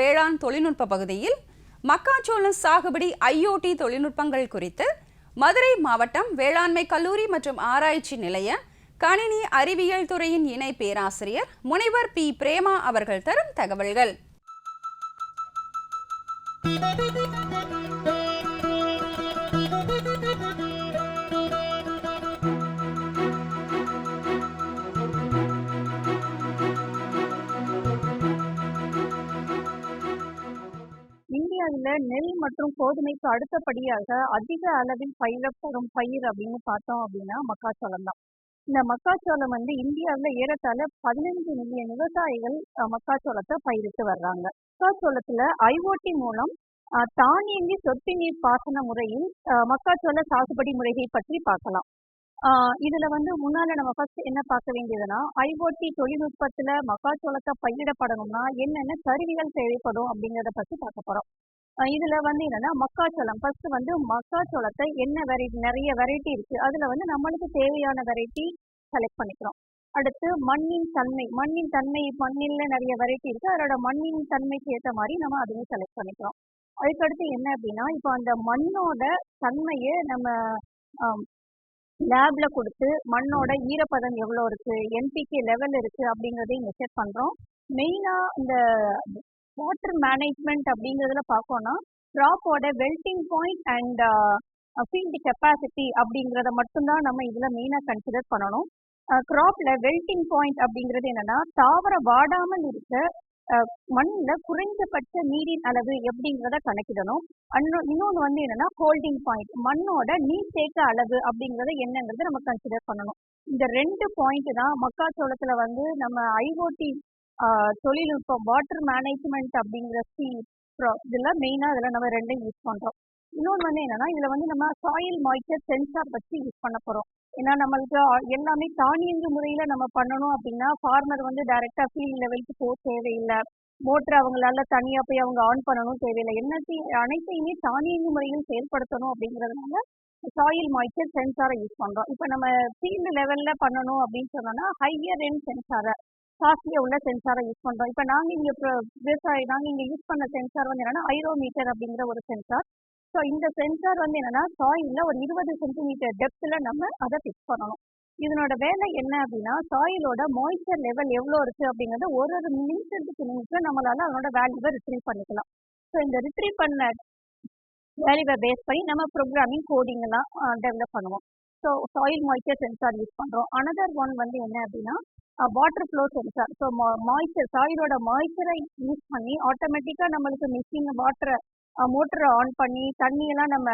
வேளாண் தொழில்நுட்ப பகுதியில் மக்காச்சோளம் சாகுபடி ஐஓடி தொழில்நுட்பங்கள் குறித்து மதுரை மாவட்டம் வேளாண்மை கல்லூரி மற்றும் ஆராய்ச்சி நிலைய கணினி அறிவியல் துறையின் இணை பேராசிரியர் முனைவர் பி. பிரேமா அவர்கள் தரும் தகவல்கள். இந்தியாவில் நெல் மற்றும் கோதுமைக்கு அடுத்தபடியாக அதிக அளவில் பயிரப்படும் பயிர் அப்படின்னு பார்த்தோம் அப்படின்னா மக்காச்சோளம் தான் இந்த மக்காச்சோளம் வந்து இந்தியாவில் ஏறத்தாழ பதினஞ்சு மில்லியன் விவசாயிகள் மக்காச்சோளத்தை பயிரிட்டு வர்றாங்க. மக்காச்சோளத்துல ஐஓடி மூலம் தானியங்கி சொட்டு நீர் பாசன முறையில் அஹ், மக்காச்சோள சாகுபடி முறைகள் பற்றி பார்க்கலாம். ஆஹ் இதுல வந்து முன்னால நம்ம ஃபர்ஸ்ட் என்ன பார்க்க வேண்டியதுன்னா ஐஓடி தொழில்நுட்பத்துல மக்காச்சோளத்தை பயிரிடப்படணும்னா என்னென்ன கருவிகள் தேவைப்படும் அப்படிங்கறத பத்தி பார்க்க போறோம். இதுல வந்து என்னன்னா மக்காச்சோளம். ஃபர்ஸ்ட் வந்து மக்காச்சோளத்தை என்ன வெரைட்டி நிறைய வெரைட்டி இருக்கு. அதுல வந்து நம்மளுக்கு தேவையான வெரைட்டி செலக்ட் பண்ணிக்கிறோம். அடுத்து மண்ணின் தன்மை. மண்ணின் தன்மை மண்ணில் நிறைய வெரைட்டி இருக்கு. அதோட மண்ணின் தன்மைக்கு ஏற்ற மாதிரி நம்ம அதையும் செலக்ட் பண்ணிக்கிறோம். அதுக்கடுத்து என்ன அப்படின்னா இப்போ அந்த மண்ணோட தன்மையை நம்ம லேப்ல கொடுத்து மண்ணோட ஈரப்பதம் எவ்வளோ இருக்கு என்பிகே லெவல் இருக்கு அப்படிங்கிறதையும் மெஷர் பண்றோம். மெயினா இந்த வாட்டர் மேனேஜ்மெண்ட் அப்படிங்கிறதுல பார்க்கோம்னா கிராப்போட wilting point and field capacity அப்படிங்கிறத மட்டும்தான் நம்ம இதுல மெயினா கன்சிடர் பண்ணணும். கிராப்ல வெல்டிங் பாயிண்ட் அப்படிங்கிறது என்னன்னா தாவர வாடாமல் இருக்க மண்ணில் குறைந்தபட்ச நீரின் அளவு எப்படிங்கிறத கணக்கிடணும். அன்னொ இன்னொன்று வந்து என்னன்னா ஹோல்டிங் பாயிண்ட் மண்ணோட நீர் தேக்க அளவு அப்படிங்கிறத என்னங்கிறத நம்ம கன்சிடர் பண்ணணும். இந்த ரெண்டு பாயிண்ட் தான் மக்காச்சோளத்துல வந்து நம்ம ஐஓடி தொழில்நுட்பம் வாட்டர் மேனேஜ்மெண்ட் அப்படிங்கிற சி இதுல மெயினா இதுல நம்ம ரெண்டையும் யூஸ் பண்றோம். இன்னொன்று வந்து என்னன்னா இதுல வந்து நம்ம சாயில் மாய்ச்சர் சென்சார் வச்சு யூஸ் பண்ண போறோம். ஏன்னா நம்மளுக்கு எல்லாமே தானியங்கு முறையில நம்ம பண்ணணும் அப்படின்னா ஃபார்மர் வந்து டைரக்டா ஃபீல்ட் லெவலுக்கு போக தேவையில்லை. மோட்டர் அவங்களால தனியா போய் அவங்க ஆன் பண்ணணும் தேவையில்லை. என்னத்தையும் அனைத்தையுமே தானியங்கு முறையில் செயல்படுத்தணும் அப்படிங்கிறதுனால சாயில் மாய்ச்சர் சென்சாரை யூஸ் பண்றோம். இப்போ நம்ம ஃபீல்டு லெவல்ல பண்ணணும் அப்படின்னு சொன்னோம்னா ஹையர் எண்ட் சென்சாரை காஸ்ட்லியா உள்ள சென்சாரை யூஸ் பண்றோம். இப்போ நாங்க இங்க விவசாயி நாங்க இங்க யூஸ் பண்ண சென்சார் வந்து என்னன்னா ஐரோமீட்டர் அப்படிங்கிற ஒரு சென்சார் ஸோ இந்த சென்சார் வந்து என்னன்னா சாயில்ல ஒரு இருபது சென்டிமீட்டர் டெப்த்ல நம்ம அதை ஃபிக்ஸ் பண்ணணும். இதனோட வேலை என்ன அப்படின்னா சாயிலோட மாய்ச்சர் லெவல் எவ்வளோ இருக்கு அப்படிங்கறத ஒரு ஒரு நிமிஷத்துக்கு நிமிஷம் நம்மளால அதனோட வேல்யூவை ரிட்ரீவ் பண்ணிக்கலாம். ஸோ இந்த ரிட்ரீவ் பண்ண வேல்யூவை பேஸ் பண்ணி நம்ம ப்ரோக்ராமிங் கோடிங் எல்லாம் டெவலப் பண்ணுவோம். So soil moisture sensor use பண்ணுறோம் அனதர் ஒன் வந்து என்ன அப்படின்னா water flow sensor so moisture சாயிலோட மாய்ச்சரை யூஸ் பண்ணி ஆட்டோமேட்டிக்காக நம்மளுக்கு மிஷின் வாட்டரை மோட்டரை ஆன் பண்ணி தண்ணியெல்லாம் நம்ம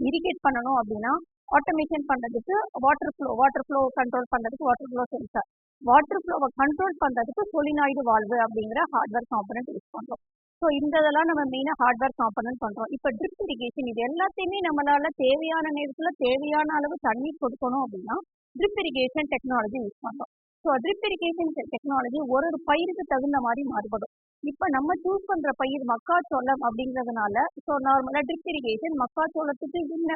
இரிகேட் பண்ணணும் அப்படின்னா ஆட்டோமேஷன் பண்ணுறதுக்கு water flow water flow control பண்ணுறதுக்கு வாட்டர் ஃப்ளோ சென்சார் வாட்டர் ஃப்ளோவை கண்ட்ரோல் பண்ணுறதுக்கு சொலினாய்டு வால்வு அப்படிங்கிற ஹார்ட்வேர் காம்பனண்ட் யூஸ் பண்ணுறோம் ஸோ இந்த இதெல்லாம் நம்ம மெயினாக ஹார்ட்வேர் காம்பனன்ட் பண்ணுறோம் இப்போ ட்ரிப் இரிகேஷன் இது எல்லாத்தையுமே நம்மளால தேவையான நேரத்தில் தேவையான அளவு தண்ணீர் கொடுக்கணும் அப்படின்னா ட்ரிப் இரிகேஷன் டெக்னாலஜி யூஸ் பண்ணுறோம் ஸோ ட்ரிப் இரிகேஷன் டெக்னாலஜி ஒரு ஒரு பயிருக்கு தகுந்த மாதிரி மாறுபடும். இப்போ நம்ம சூஸ் பண்ணுற பயிர் மக்காச்சோளம் அப்படிங்கிறதுனால ஸோ நார்மலாக ட்ரிப் இரிகேஷன் மக்காச்சோளத்துக்கு என்ன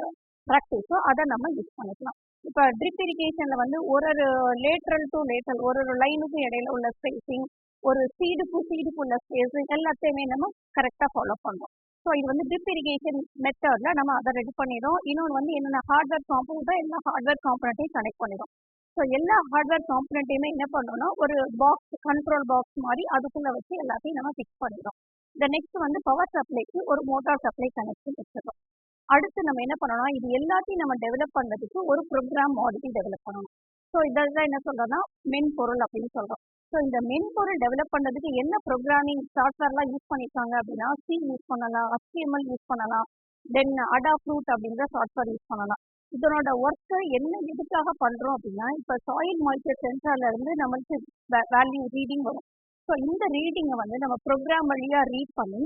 ப்ராக்டிஸோ அதை நம்ம யூஸ் பண்ணிக்கலாம். இப்போ ட்ரிப் இரிகேஷனில் வந்து ஒரு ஒரு லேட்ரல் டு லேட்ரல் ஒரு ஒரு லைனுக்கும் இடையில உள்ள ஸ்பேசிங் ஒரு சீடுப்பு சீடுப்பு உள்ள ஸ்பேசிங் எல்லாத்தையுமே நம்ம கரெக்டாக ஃபாலோ பண்ணுறோம் ஸோ இது வந்து ட்ரிப் இரிகேஷன் மெத்தட்ல நம்ம அதை ரெடி பண்ணிடும் இன்னொன்று வந்து என்னென்ன ஹார்ட்வேர் காம்பனண்ட்டோ எல்லா ஹார்ட்வேர் காம்பனண்ட்டையும் கனெக்ட் பண்ணிடும். ஸோ எல்லா ஹார்ட்வேர் காம்பனண்ட்டையுமே என்ன பண்ணணும்னா ஒரு பாக்ஸ் கண்ட்ரோல் பாக்ஸ் மாதிரி அதுக்குள்ள வச்சு எல்லாத்தையும் நம்ம ஃபிக்ஸ் பண்ணிடுறோம். இந்த நெக்ஸ்ட் வந்து பவர் சப்ளைக்கு ஒரு மோட்டார் சப்ளை கனெக்ஷன் வச்சிடும் அடுத்து நம்ம என்ன பண்ணணும்னா இது எல்லாத்தையும் நம்ம டெவலப் பண்ணுறதுக்கு ஒரு ப்ரோக்ராம் மாடல் டெவலப் பண்ணணும். ஸோ இதெல்லாம் என்ன சொல்றோம்னா மென்பொருள் அப்படின்னு சொல்றோம். ஸோ இந்த மென்பொருள் டெவலப் பண்ணுறதுக்கு என்ன ப்ரோக்ராமிங் சாஃப்ட்வேர்லாம் யூஸ் பண்ணியிருக்காங்க அப்படின்னா சி யூஸ் பண்ணலாம் HTML யூஸ் பண்ணலாம் தென் அடா ஃப்ரூட் அப்படிங்கிற சாஃப்ட்வேர் யூஸ் பண்ணலாம். இதனோட ஒர்க்கை என்ன எதுக்காக பண்ணுறோம் அப்படின்னா இப்போ சாயில் மாய்ச்சர் சென்சார்ல இருந்து நம்மளுக்கு வேல்யூ ரீடிங் வரும். ஸோ இந்த ரீடிங்கை வந்து நம்ம ப்ரோக்ராம் வழியாக ரீட் பண்ணி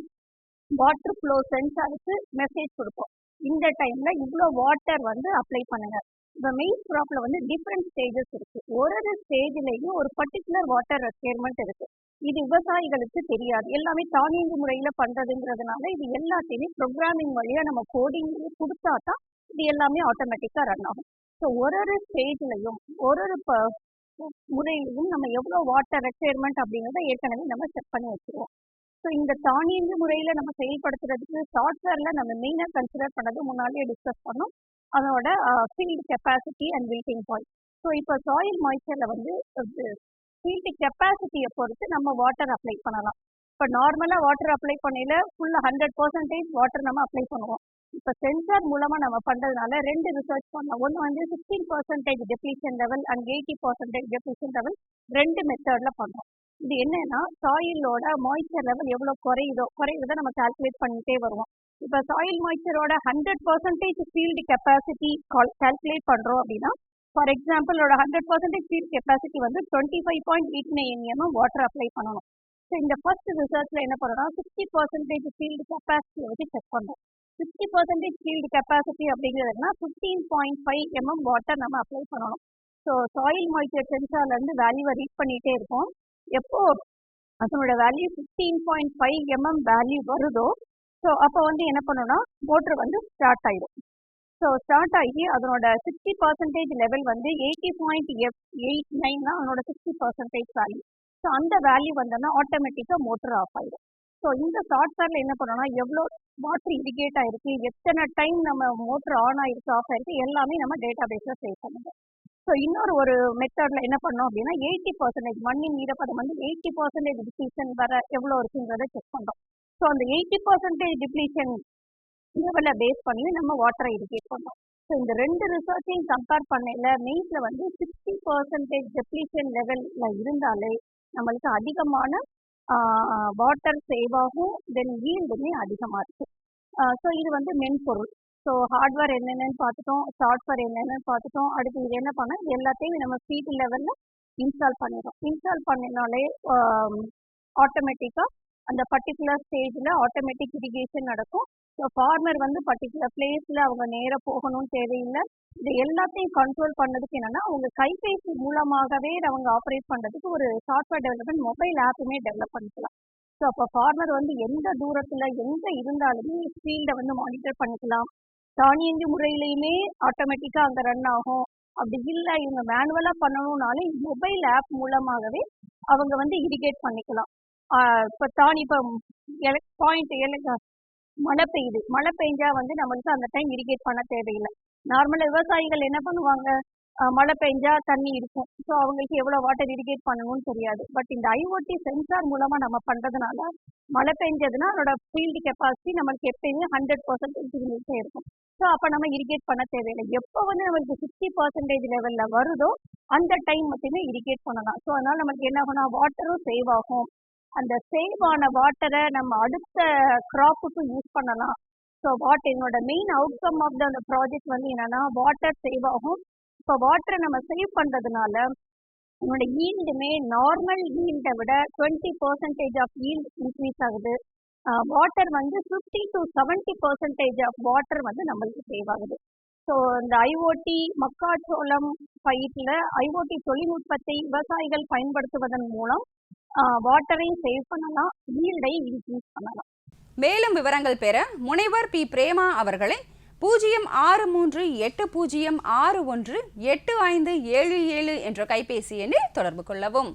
வாட்டர் ஃப்ளோ சென்சாருக்கு மெசேஜ் கொடுப்போம். இந்த டைம்ல இவ்வளோ வாட்டர் வந்து அப்ளை பண்ணுங்க. இப்போ மெயின் க்ராப்பில் வந்து டிஃப்ரெண்ட் ஸ்டேஜஸ் இருக்கு. ஒரு ஒரு ஸ்டேஜ்லயும் ஒரு பர்டிகுலர் வாட்டர் ரெக்யர்மெண்ட் இருக்கு. இது விவசாயிகளுக்கு தெரியாது. எல்லாமே தானியங்கு முறையில பண்றதுங்கிறதுனால இது எல்லாத்தையுமே ப்ரோக்ராமிங் வழியா நம்ம கோடிங் கொடுத்தா தான் இது எல்லாமே ஆட்டோமேட்டிக்கா ரன் ஆகும். ஸோ ஒரு ஒரு ஸ்டேஜ்லையும் ஒரு ஒரு ப- நம்ம எவ்வளோ வாட்டர் ரெக்யர்மெண்ட் அப்படிங்கிறத ஏற்கனவே நம்ம செக் பண்ணி வச்சிருவோம். ஸோ இந்த தானியங்கு முறையில நம்ம செயல்படுத்துறதுக்கு சாஃப்ட்வேர்ல நம்ம மெயினாக கன்சிடர் பண்ணது முன்னாடியே டிஸ்கஸ் பண்ணோம். அதோட field capacity and wilting point so இப்போ சாயில் மாய்ச்சரில் வந்து ஃபீல்டு கெப்பாசிட்டியை பொறுத்து நம்ம வாட்டர் அப்ளை பண்ணலாம். இப்போ நார்மலாக வாட்டர் அப்ளை பண்ணையில் ஃபுல்லாக ஹண்ட்ரட் பர்சன்டேஜ் வாட்டர் நம்ம அப்ளை பண்ணுவோம். இப்போ சென்சார் மூலமாக நம்ம பண்ணுறதுனால ரெண்டு ரிசர்ச் பண்ணோம் ஒன்று வந்து sixteen percentage depletion level and eighty percentage depletion level ரெண்டு மெத்தடில் பண்ணோம். இது என்னன்னா சாயிலோட மாய்ச்சர் லெவல் எவ்வளோ குறையுதோ குறையுறத நம்ம கால்குலேட் பண்ணிட்டே வருவோம். இப்போ soil மாய்ச்சரோட hundred percentage field capacity calculate பண்ணுறோம் அப்படின்னா for example hundred percentage field capacity வந்து twenty five point eight nine MM water apply பண்ணணும். ஸோ இந்த ஃபர்ஸ்ட் ரிசர்ச்ல என்ன பண்ணணும் சிக்ஸ்டி பர்சன்டேஜ் ஃபீல்டு கெப்பாசிட்டியை வச்சு செக் பண்ணுறோம் சிக்ஸ்டி பர்சன்டேஜ் ஃபீல்டு கெப்பாசிட்டி அப்படிங்கிறதுனா fifteen point five MM water நம்ம அப்ளை பண்ணணும். ஸோ சாயில் மாய்ச்சர் சென்சார்லேருந்து வேல்யூவை ரீட் பண்ணிகிட்டே இருக்கோம். எப்போ அதனோட value fifteen point five mm value வருதோ ஸோ அப்போ வந்து என்ன பண்ணணும்னா மோட்ரு வந்து ஸ்டார்ட் ஆயிடும். ஸோ ஸ்டார்ட் ஆகி அதனோட சிக்ஸ்டி பர்சன்டேஜ் லெவல் வந்து எயிட்டி பாயிண்ட் எஃப் எயிட் நைன்னா அதனோட சிக்ஸ்டி பர்சன்டேஜ் வேல்யூ ஸோ அந்த வேல்யூ வந்தோன்னா ஆட்டோமேட்டிக்காக மோட்டர் ஆஃப் ஆயிடும். ஸோ இந்த சாஃப்ட்வேரில் என்ன பண்ணோம்னா எவ்வளோ வாட்டர் இரிகேட் ஆயிருக்கு எத்தனை டைம் நம்ம மோட்டர் ஆன் ஆயிருக்கு ஆஃப் ஆயிருக்கு எல்லாமே நம்ம டேட்டா பேஸில் சேவ் பண்ணுவோம் ஸோ இன்னொரு ஒரு மெத்தடில் என்ன பண்ணோம் அப்படின்னா எயிட்டி பர்சன்டேஜ் மண்ணின் ஈரப்பதம் வந்து எயிட்டி பர்சன்டேஜ் டிப்ளீஷன் வர எவ்வளோ இருக்குங்கிறத செக் பண்ணுறோம் ஸோ அந்த எயிட்டி பர்சன்டேஜ் டிப்ளீஷன் லெவலை பேஸ் பண்ணி நம்ம வாட்டரை இரிகேட் பண்ணுறோம் ஸோ இந்த ரெண்டு ரிசர்ச்சையும் கம்பேர் பண்ணல மெயின்ஸில் வந்து சிக்ஸ்டி பர்சன்டேஜ் டெப்ளீஷன் லெவலில் இருந்தாலே நம்மளுக்கு அதிகமான வாட்டர் சேவ் ஆகும் தென் ஈல்டுமே அதிகமாக இருக்குது ஸோ இது வந்து மென்பொருள். ஸோ ஹார்ட்வேர் என்னென்னு பார்த்துட்டோம் சாஃப்ட்வேர் என்னென்னு பார்த்துட்டோம். அடுத்து இது என்ன பண்ணால் இது எல்லாத்தையும் நம்ம ஃபீல்டு லெவலில் இன்ஸ்டால் பண்ணிடுறோம். இன்ஸ்டால் பண்ணினாலே ஆட்டோமேட்டிக்காக அந்த பர்டிகுலர் ஸ்டேஜில் ஆட்டோமேட்டிக் இரிகேஷன் நடக்கும். ஸோ ஃபார்மர் வந்து பர்டிகுலர் பிளேஸில் அவங்க நேராக போகணும்னு தேவையில்லை. இது எல்லாத்தையும் கண்ட்ரோல் பண்ணதுக்கு என்னன்னா அவங்க கைபேசி மூலமாகவே அவங்க ஆப்ரேட் பண்ணுறதுக்கு ஒரு சாஃப்ட்வேர் டெவலப்மெண்ட் மொபைல் ஆப்புமே டெவலப் பண்ணிக்கலாம். ஸோ அப்போ ஃபார்மர் வந்து எந்த தூரத்தில் எங்கே இருந்தாலுமே ஃபீல்டை வந்து மானிட்டர் பண்ணிக்கலாம். தானியங்கி முறையிலையுமே ஆட்டோமேட்டிக்காக அங்கே ரன் ஆகும். அப்படி இல்லை இவங்க மேனுவலாக பண்ணணும்னாலே மொபைல் ஆப் மூலமாகவே அவங்க வந்து இரிகேட் பண்ணிக்கலாம். இப்போ தானி இப்போ பாயிண்ட் எலக் மழை பெய்யுது. மழை பெஞ்சா வந்து நம்மளுக்கு அந்த டைம் இரிகேட் பண்ண தேவையில்லை. நார்மலாக விவசாயிகள் என்ன பண்ணுவாங்க? மழை பெஞ்சா தண்ணி இருக்கும். ஸோ அவங்களுக்கு எவ்வளோ வாட்டர் இரிகேட் பண்ணணும்னு தெரியாது. பட் இந்த ஐஓடி சென்சார் மூலமாக நம்ம பண்ணுறதுனால மழை பெஞ்சதுன்னா அதோட ஃபீல்டு கெப்பாசிட்டி நம்மளுக்கு எப்பயுமே ஹண்ட்ரட் பர்சன்டேஜ் இருந்துகிட்டே இருக்கும். ஸோ அப்போ நம்ம இரிகேட் பண்ண தேவையில்லை. எப்போ வந்து நம்மளுக்கு சிக்ஸ்டி பர்சன்டேஜ் லெவலில் வருதோ அந்த டைம் மட்டுமே இரிகேட் பண்ணலாம். ஸோ அதனால் நம்மளுக்கு என்ன ஆகும்னா வாட்டரும் சேவ் ஆகும். அந்த சேவ் ஆன வாட்டரை நம்ம அடுத்த க்ராப்புக்கு யூஸ் பண்ணலாம். ஸோ வாட் என்னோட மெயின் அவுட்கம் ஆஃப் த அந்த ப்ராஜெக்ட் வந்து என்னன்னா வாட்டர் சேவ் ஆகும். இப்போ வாட்டரை நம்ம சேவ் பண்ணுறதுனால உன்னோட ஈல்டுமே நார்மல் ஈல்டை விட twenty percentage of yield increase ஆகுது. வாட்டர் வந்து fifty to seventy percentage of water வந்து நம்மளுக்கு சேவ் ஆகுது. ஸோ இந்த ஐஓடி மக்காச்சோளம் பயிரில் ஐஓடி தொழில்நுட்பத்தை விவசாயிகள் பயன்படுத்துவதன் மூலம் வாட்டரையும் சேவ் பண்ணலாம் ஈல்டையும் இன்க்ரீஸ் பண்ணலாம். மேலும் விவரங்கள் பெற முனைவர் பி. பிரேமா அவர்களை பூஜ்ஜியம் ஆறு மூன்று எட்டு பூஜ்ஜியம் ஆறு ஒன்று எட்டு ஐந்து ஏழு ஏழு என்ற கைபேசி எண்ணில் தொடர்பு கொள்ளவும்.